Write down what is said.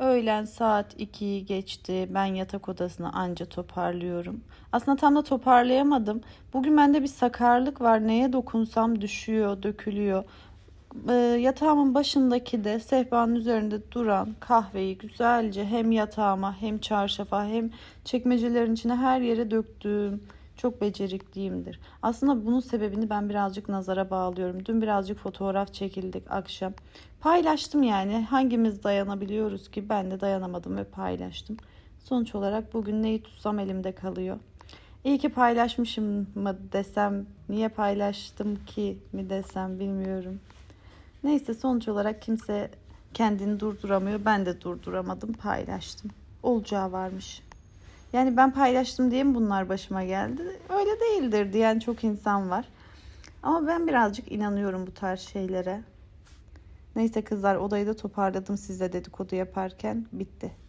Öğlen saat 2'yi geçti. Ben yatak odasını anca toparlıyorum. Aslında tam da toparlayamadım. Bugün bende bir sakarlık var. Neye dokunsam düşüyor, dökülüyor. Ee, yatağımın başındaki de sehpanın üzerinde duran kahveyi güzelce hem yatağıma hem çarşafa hem çekmecelerin içine her yere döktüm. Çok becerikliyimdir. Aslında bunun sebebini ben birazcık nazara bağlıyorum. Dün birazcık fotoğraf çekildik akşam. Paylaştım yani. Hangimiz dayanabiliyoruz ki? Ben de dayanamadım ve paylaştım. Sonuç olarak bugün neyi tutsam elimde kalıyor. İyi ki paylaşmışım mı desem, niye paylaştım ki mi desem bilmiyorum. Neyse sonuç olarak kimse kendini durduramıyor. Ben de durduramadım, paylaştım. Olacağı varmış. Yani ben paylaştım diye mi bunlar başıma geldi? Öyle değildir diyen çok insan var. Ama ben birazcık inanıyorum bu tarz şeylere. Neyse kızlar odayı da toparladım sizle dedikodu yaparken bitti.